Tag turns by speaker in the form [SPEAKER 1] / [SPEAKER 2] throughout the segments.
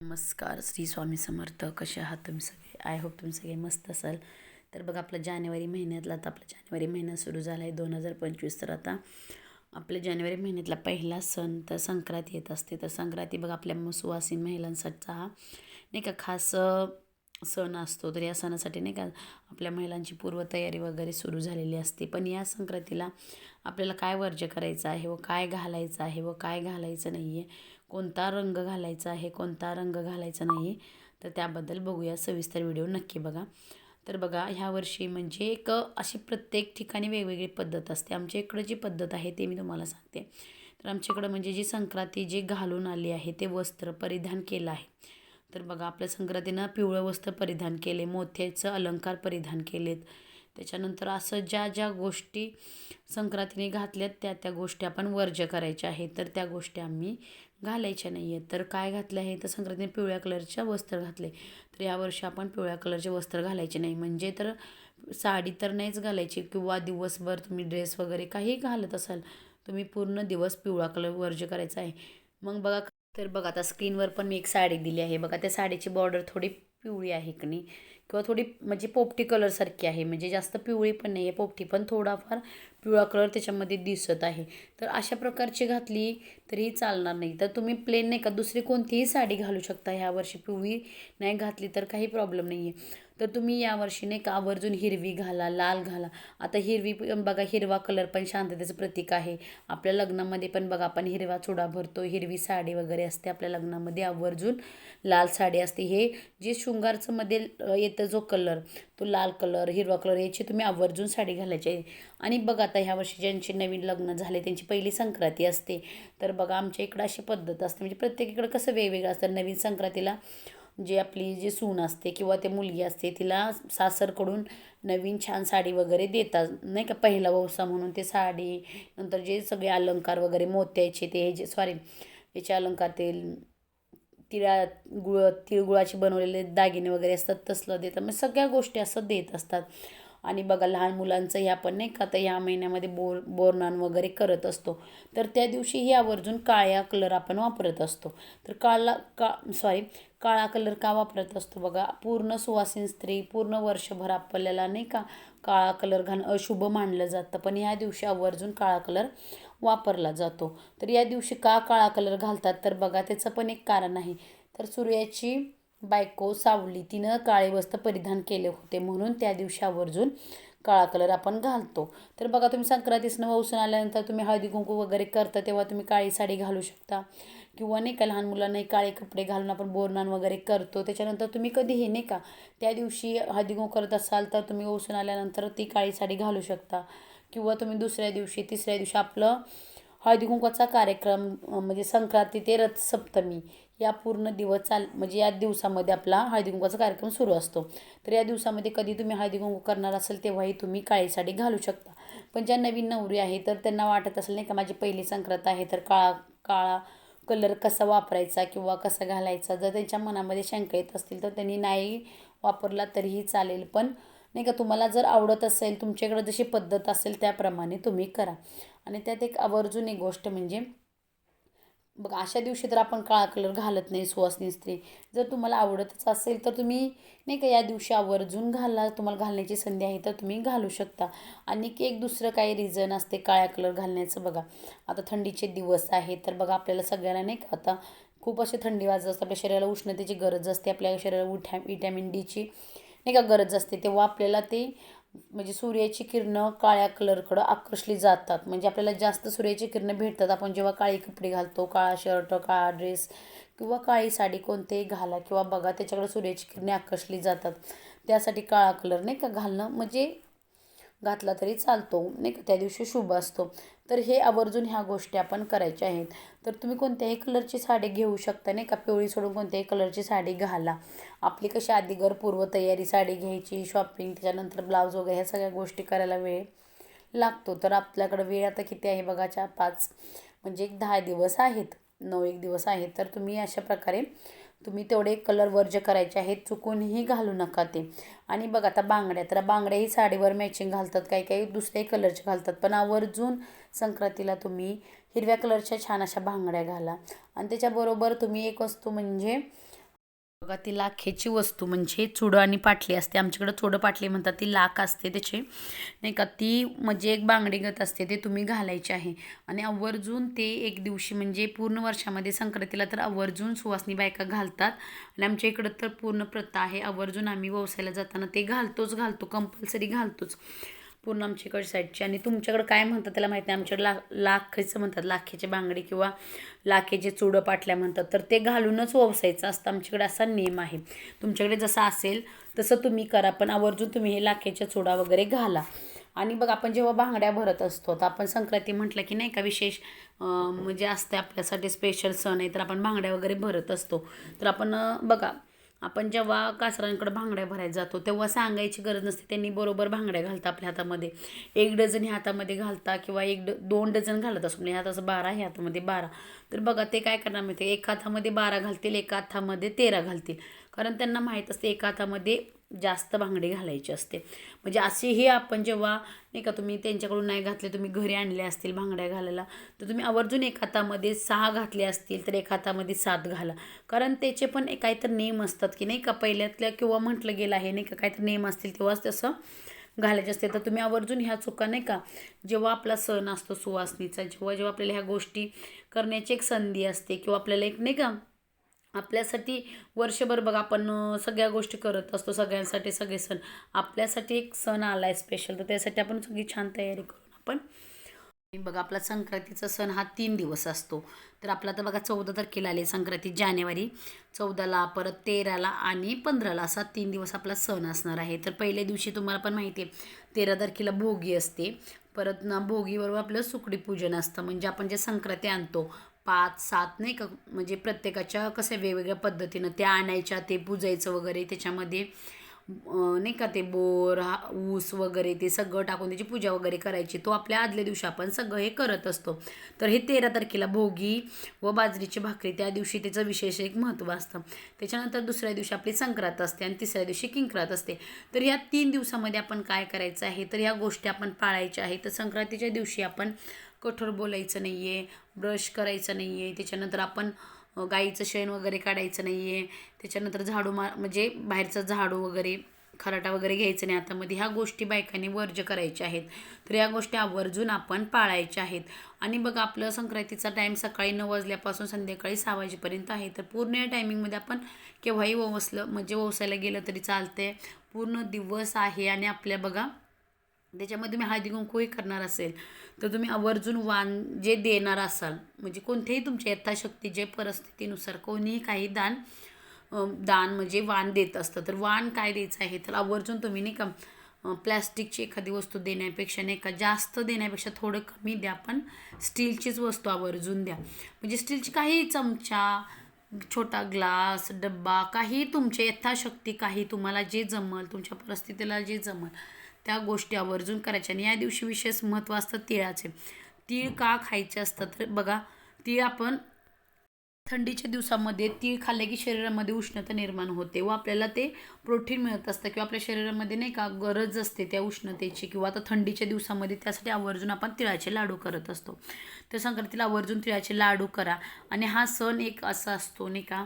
[SPEAKER 1] नमस्कार श्री स्वामी समर्थ. कसे आहात तुम्ही सगळे? आय होप तुम्ही सगळे मस्त असाल. तर बघा आपला जानेवारी महिन्यातला आता आपला जानेवारी महिना सुरू झाला आहे दोन हजार पंचवीस तर आता. आपल्या जानेवारी महिन्यातला पहिला सण तर संक्रांती येत असते. तर संक्रांती बघा आपल्या सुवासीन महिलांसाठीचा हा नाही का खास सण असतो. तर या सणासाठी नाही का आपल्या महिलांची पूर्वतयारी वगैरे सुरू झालेली असते. पण या संक्रांतीला आपल्याला काय वर्ज करायचं आहे व काय घालायचं आहे व काय घालायचं नाही आहे कोणता रंग घालायचा आहे कोणता रंग घालायचा नाही तर त्याबद्दल बघूया. सविस्तर व्हिडिओ नक्की बघा. तर बघा ह्या वर्षी म्हणजे एक अशी प्रत्येक ठिकाणी वेगवेगळी पद्धत असते. आमच्या इकडं जी पद्धत आहे ते मी तुम्हाला सांगते. तर आमच्याकडं म्हणजे जी संक्रांती जे घालून आली आहे ते वस्त्र परिधान केलं आहे. तर बघा आपल्या संक्रांतीनं पिवळं वस्त्र परिधान केले मोत्याचं अलंकार परिधान केलेत. त्याच्यानंतर असं ज्या ज्या गोष्टी संक्रांतीने घातल्यात त्या त्या गोष्टी आपण वर्ज करायच्या आहेत. तर त्या गोष्टी आम्ही घालायच्या नाही आहेत तर काय घातलं आहे? तर संक्रांतीने पिवळ्या कलरच्या वस्त्र घातले. तर यावर्षी आपण पिवळ्या कलरचे वस्त्र घालायचे नाही. म्हणजे तर साडी तर नाहीच घालायची किंवा दिवसभर तुम्ही ड्रेस वगैरे काही घालत असाल तुम्ही पूर्ण दिवस पिवळा कलर वर्ज करायचा आहे. मग बघा तर बघा आता स्क्रीनवर पण मी एक साडी दिली आहे. बघा त्या साडीची बॉर्डर थोडी पिवळी आहे की नाही? किंवा थोडी म्हणजे पोपटी कलरसारखी आहे म्हणजे जास्त पिवळी पण नाही आहे पोपटी पण थोडाफार पिवळा कलर त्याच्यामध्ये दिसत आहे. तर अशा प्रकारची घातली तरीही चालणार नाही. तर तुम्ही प्लेन नाही का दुसरी कोणतीही साडी घालू शकता ह्या वर्षी. पिवळी नाही घातली तर काही प्रॉब्लेम नाही आहे तर तुम्ही यावर्षी नाही का आवर्जून हिरवी घाला लाल घाला. आता हिरवी बघा हिरवा कलर पण शांततेचं प्रतीक आहे. आपल्या लग्नामध्ये पण बघा आपण हिरवा चुडा भरतो हिरवी साडी वगैरे असते आपल्या लग्नामध्ये आवर्जून. लाल साडी असते. हे जे शृंगारचं मध्ये येतं जो कलर तो लाल कलर हिरवा कलर याची तुम्ही आवर्जून साडी घालायची आहे. आणि बघा आता ह्या वर्षी ज्यांचे नवीन लग्न झाले त्यांची पहिली संक्रांती असते. तर बघा आमच्या इकडं अशी पद्धत असते. म्हणजे प्रत्येक इकडं कसं वेगवेगळं असतं. नवीन संक्रांतीला जे आपली जी सून असते किंवा ते मुलगी असते तिला सासरकडून नवीन छान साडी वगैरे देतात. नाही का? पहिला वौसा म्हणून ते साडी नंतर जे सगळे अलंकार वगैरे मोत्याचे ते जे सॉरी याचे अलंकार ते तिळा गुळ तिळगुळाचे बनवलेले दागिने वगैरे असतात तसलं देतात. मग सगळ्या गोष्टी असं देत असतात. आणि बघा लहान मुलांचं ह्या पण नाही का तर ह्या महिन्यामध्ये बोर बोरनान वगैरे करत असतो. तर त्या दिवशी ही आवर्जून काळ्या कलर आपण वापरत असतो. तर काळा का सॉरी काळा कलर का वापरत असतो? बघा पूर्ण सुवासीन स्त्री पूर्ण वर्षभर आपल्याला नाही का काळा कलर घाण अशुभ मानलं जातं. पण ह्या दिवशी आवर्जून काळा कलर वापरला जातो. तर या दिवशी का काळा कलर घालतात? तर बघा त्याचं पण एक कारण आहे. तर सूर्याची बायको सावली तिनं काळे वस्त्र परिधान केले होते म्हणून त्या दिवशी आवर्जून काळा कलर आपण घालतो. तर बघा तुम्ही संक्रांतीसनं वसून आल्यानंतर तुम्ही हळदी कुंकू वगैरे करता तेव्हा तुम्ही काळी साडी घालू शकता. किंवा नाही का लहान मुलांनाही काळे कपडे घालून आपण बोरनान वगैरे करतो. त्याच्यानंतर तुम्ही कधीही नाही का त्या दिवशी हळदी कुंकू करत असाल तर तुम्ही वसून आल्यानंतर ती काळी साडी घालू शकता. किंवा तुम्ही दुसऱ्या दिवशी तिसऱ्या दिवशी आपलं हळदी कुंकवाचा कार्यक्रम म्हणजे संक्रांती ते रथसप्तमी या पूर्ण दिवस चाल म्हणजे या दिवसामध्ये आपला हळदी कुंकवाचा कार्यक्रम सुरू असतो. तर या दिवसामध्ये कधी तुम्ही हळदी कुंकू करणार असेल तेव्हाही तुम्ही काळी साडी घालू शकता. पण ज्या नवीन नवरी आहे तर त्यांना वाटत असेल नाही का माझी पहिली संक्रांत आहे तर काळा काळा कलर कसा वापरायचा किंवा कसा घालायचा? जर त्यांच्या मनामध्ये शंका येत असतील तर त्यांनी नाही वापरला तरीही चालेल. पण नाही का तुम्हाला जर आवडत असेल तुमच्याकडं जशी पद्धत असेल त्याप्रमाणे तुम्ही करा. आणि त्यात एक आवर्जून एक गोष्ट म्हणजे बघ अशा दिवशी तर आपण काळा कलर घालत नाही सुवासनी स्त्री. जर तुम्हाला आवडतच असेल तर तुम्ही नाही का या दिवशी आवर्जून घाला तुम्हाला घालण्याची संधी आहे तर तुम्ही घालू शकता. आणि की एक दुसरं काही रिझन असते काळ्या कलर घालण्याचं बघा. आता थंडीचे दिवस आहेत तर बघा आपल्याला सगळ्यांना नाही का आता खूप असे थंडी वाजत असते आपल्या शरीराला उष्णतेची गरज असते आपल्या शरीराला उठॅ विटॅमिन डीची नाही का गरज असते. तेव्हा आपल्याला ते म्हणजे सूर्याची किरणं काळ्या कलरकडं आकर्षली जातात. म्हणजे आपल्याला जास्त सूर्याची किरणं भेटतात. आपण जेव्हा काळी कपडे घालतो काळा शर्ट काळा ड्रेस किंवा काळी साडी कोणतेही घाला किंवा बघा त्याच्याकडे सूर्याची किरणे आकर्षली जातात. त्यासाठी काळा कलर नाही का घालणं. म्हणजे घातला तरी चालतो नाही का? त्या दिवशी शुभ असतो. तर हे आवर्जून ह्या गोष्टी आपण करायच्या आहेत. तर तुम्ही कोणत्याही कलरची साडी घेऊ शकता नाही का? पिवळी सोडून कोणत्याही कलरची साडी घाला. आपली कशी आधी घर पूर्वतयारी साडी घ्यायची शॉपिंग त्याच्यानंतर ब्लाऊज वगैरे ह्या सगळ्या गोष्टी करायला वेळ लागतो. तर आपल्याकडं वेळ आता किती आहे बघा? चार पाच म्हणजे एक दहा दिवस आहेत. नऊ एक दिवस आहेत तर तुम्ही अशा प्रकारे तुम्ही तेवढे कलर वर्ज करायचे आहेत चुकूनही घालू नका ते. आणि बघा आता बांगड्या तर बांगड्याही साडीवर मॅचिंग घालतात काही काही दुसऱ्याही कलरचे घालतात. पण आवर्जून संक्रांतीला तुम्ही हिरव्या कलरच्या छान अशा बांगड्या घाला. आणि त्याच्याबरोबर तुम्ही एक वस्तू म्हणजे बघा ती लाखेची वस्तू म्हणजे चुडं आणि पाटली असते. आमच्याकडं चुडं पाटली म्हणतात ती लाख असते त्याची. नाही का ती म्हणजे एक बांगडीगत असते ते तुम्ही घालायचे आहे. आणि आवर्जून ते एक दिवशी म्हणजे पूर्ण वर्षामध्ये संक्रांतीला तर आवर्जून सुवासनी बायका घालतात. आणि आमच्या इकडं तर पूर्ण प्रथा आहे आवर्जून आम्ही व्यवसायाला जाताना ते घालतोच घालतो कंपल्सरी घालतोच. पूर्ण आमच्याकडे साईडची. आणि तुमच्याकडं काय म्हणतात त्याला माहिती नाही. आमच्याकडे ला लाखेचं म्हणतात. लाखेचे बांगडी किंवा लाखेचे चुडं पाटल्या म्हणतात. तर ते घालूनच ओवसायचं असतं. आमच्याकडे असा नियम आहे. तुमच्याकडे जसं असेल तसं तुम्ही करा. पण आवर्जून तुम्ही हे लाखेच्या चुडा वगैरे घाला. आणि बघ आपण जेव्हा बांगड्या भरत असतो तर आपण संक्रांती म्हटलं की नाही का विशेष म्हणजे असते आपल्यासाठी स्पेशल सण आहे तर आपण बांगड्या वगैरे भरत असतो. तर आपण बघा आपण जेव्हा कासरांकडे भांगड्या भरायला जातो तेव्हा सांगायची गरज नसते. त्यांनी बरोबर भांगड्या घालता आपल्या हातामध्ये. एक डझन ह्या हातामध्ये घालता किंवा एक ड दोन डझन घालत असतो म्हणजे हाताचं बारा ह्या हातामध्ये बारा. तर बघा ते काय करणार माहिती एक हातामध्ये बारा घालतील एका हातामध्ये तेरा घालतील. कारण त्यांना माहीत असते एका हातामध्ये जास्त बांगडी घालायची असते. म्हणजे असेही आपण जेव्हा नाही का तुम्ही त्यांच्याकडून नाही घातले तुम्ही घरी आणले असतील भांगड्या घालायला तर तुम्ही आवर्जून एक हातामध्ये सहा घातले असतील तर एक हातामध्ये सात घाला. कारण त्याचे पण एक काहीतर नेम असतात की नाही का पहिल्यातल्या किंवा म्हटलं गेलं आहे नाही का काहीतरी नेम असतील तेव्हाच तसं घालायचे असते. तर तुम्ही आवर्जून ह्या चुका नाही का जेव्हा आपला सण असतो सुवासनीचा जेव्हा जेव्हा आपल्याला ह्या गोष्टी करण्याची एक संधी असते किंवा आपल्याला एक नाही का आपल्यासाठी वर्षभर बघा आपण सगळ्या गोष्टी करत असतो सगळ्यांसाठी सगळे सण. आपल्यासाठी एक सण आला आहे स्पेशल तर त्यासाठी आपण सगळी छान तयारी करून आपण बघा आपला संक्रांतीचा सण हा तीन दिवस असतो. तर आपला तर बघा चौदा तारखेला आले संक्रांती जानेवारी चौदाला परत तेराला आणि पंधराला असा तीन दिवस आपला सण असणार आहे. तर पहिल्या दिवशी तुम्हाला पण माहिती आहे तेरा तारखेला भोगी असते. परत ना भोगीबरोबर आपलं सुकडी पूजन असतं. म्हणजे आपण जे संक्रांती आणतो पाच सात नाही का? म्हणजे प्रत्येकाच्या कसं वेगवेगळ्या पद्धतीनं त्या आणायच्या ते पूजायचं वगैरे त्याच्यामध्ये नाही का ते बोर हा ऊस वगैरे ते सगळं टाकून त्याची पूजा वगैरे करायची. तो आपल्या आदल्या दिवशी आपण सगळं हे करत असतो. तर हे तेरा तारखेला भोगी व बाजरीची भाकरी त्या दिवशी त्याचं विशेष एक महत्त्व असतं. त्याच्यानंतर दुसऱ्या दिवशी आपली संक्रांत असते आणि तिसऱ्या दिवशी किंक्रात असते. तर या तीन दिवसामध्ये आपण काय करायचं आहे? तर या गोष्टी आपण पाळायच्या आहे तर संक्रांतीच्या दिवशी आपण कठोर बोलायचं नाही आहे ब्रश करायचं नाही आहे त्याच्यानंतर आपण गाईचं शेण वगैरे काढायचं नाही आहे त्याच्यानंतर झाडू मा म्हणजे बाहेरचं झाडू वगैरे खराटा वगैरे घ्यायचं नाही. आतामध्ये ह्या गोष्टी बायकांनी वर्ज करायच्या आहेत. तर या गोष्टी आवर्जून आपण पाळायच्या आहेत. आणि बघा आपलं संक्रांतीचा टाईम सकाळी नऊ वाजल्यापासून संध्याकाळी सहा वाजेपर्यंत आहे. तर पूर्ण या टायमिंगमध्ये आपण केव्हाही ववसलं म्हणजे ववसायला गेलं तरी चालते पूर्ण दिवस आहे आणि आपल्या बघा त्याच्यामध्ये मी हळदी कुंकूही करणार असेल. तर तुम्ही आवर्जून वाण जे देणार असाल म्हणजे कोणत्याही तुमच्या यथाशक्ती जे परिस्थितीनुसार कोणीही काही दान दान म्हणजे वाण देत असतं. तर वाण काय द्यायचं आहे? तर आवर्जून तुम्ही नाही का प्लॅस्टिकची एखादी वस्तू देण्यापेक्षा नाही का जास्त देण्यापेक्षा थोडं कमी द्या पण स्टीलचीच वस्तू आवर्जून द्या. म्हणजे स्टीलची काही चमचा छोटा ग्लास डब्बा काही तुमच्या यथाशक्ती काही तुम्हाला जे जमल तुमच्या परिस्थितीला जे जमल त्या गोष्टी आवर्जून करायच्या आणि या दिवशी विशेष महत्त्व असतं तिळाचे. तीळ का खायचे असतात तर बघा तीळ आपण थंडीच्या दिवसामध्ये तीळ खाल्ले की शरीरामध्ये उष्णता निर्माण होते व आपल्याला ते प्रोटीन मिळत असतं किंवा आपल्या शरीरामध्ये नाही का गरज असते त्या उष्णतेची किंवा आता थंडीच्या दिवसामध्ये त्यासाठी आवर्जून आपण तिळाचे लाडू करत असतो. तर संक्रांतीला आवर्जून तिळाचे लाडू करा आणि हा सण एक असा असतो नाही का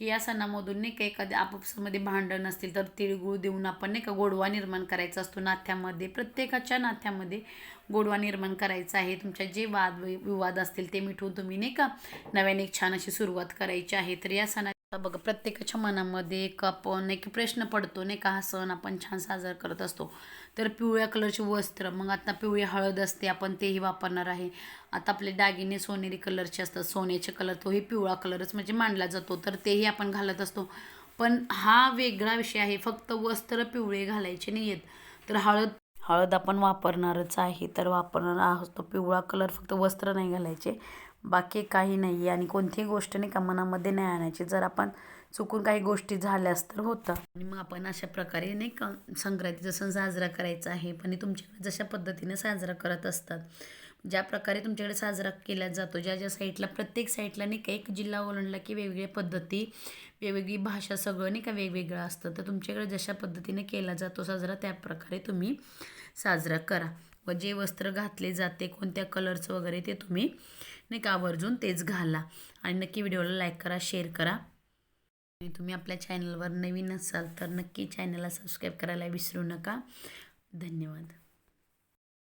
[SPEAKER 1] की या सणामधून नाही का एखाद्या आपापसामध्ये भांडण असतील तर तिळगुळ देऊन आपण नाही का गोडवा निर्माण करायचा असतो नात्यामध्ये प्रत्येकाच्या नात्यामध्ये गोडवा निर्माण करायचा आहे. तुमच्या जे वाद विवाद असतील ते मिठवून तुम्ही नाही का नव्याने एक छान अशी सुरुवात करायची आहे. तर या सणा बघा प्रत्येकाच्या मनामध्ये एक आपण एक प्रश्न पडतो नाही का? हा सण आपण छान साजरा करत असतो. तर पिवळ्या कलरचे वस्त्र मग आता पिवळी हळद असते आपण तेही वापरणार आहे. आता आपले दागिने सोनेरी कलरचे असतात सोन्याचे कलर तोही पिवळा कलरच म्हणजे मांडला जातो तर तेही आपण घालत असतो. पण हा वेगळा विषय आहे फक्त वस्त्र पिवळे घालायचे नाही आहेत. तर हळद हळद आपण वापरणारच आहे तर वापरणार आहोत तो पिवळा कलर फक्त वस्त्र नाही घालायचे. बाकी काही नाही आहे आणि कोणतीही गोष्ट नाही का मनामध्ये नाही आणायची. जर आपण चुकून काही गोष्टी झाल्यास तर होतं. आणि मग आपण अशा प्रकारे नाही का संक्रांतीचा सण साजरा करायचा आहे. पण तुमच्याकडे जशा पद्धतीने साजरा करत असतात. ज्या प्रकारे तुमच्याकडे साजरा केला जातो ज्या ज्या साईडला प्रत्येक साईडला नाही का एक जिल्हा ओलांडला की वेगवेगळ्या पद्धती वेगवेगळी भाषा सगळं नाही का वेगवेगळं असतं. तर तुमच्याकडे जशा पद्धतीने केला जातो साजरा त्या प्रकारे तुम्ही साजरा करा. व जे वस्त्र घातले जाते कोणत्या कलरचं वगैरे ते तुम्ही नाही का आवर्जून तेच घाला. आणि नक्की व्हिडिओला लाईक करा शेअर करा. आणि तुम्ही आपल्या चॅनलवर नवीन असाल तर नक्की चॅनलला सबस्क्राईब करायला विसरू नका. धन्यवाद.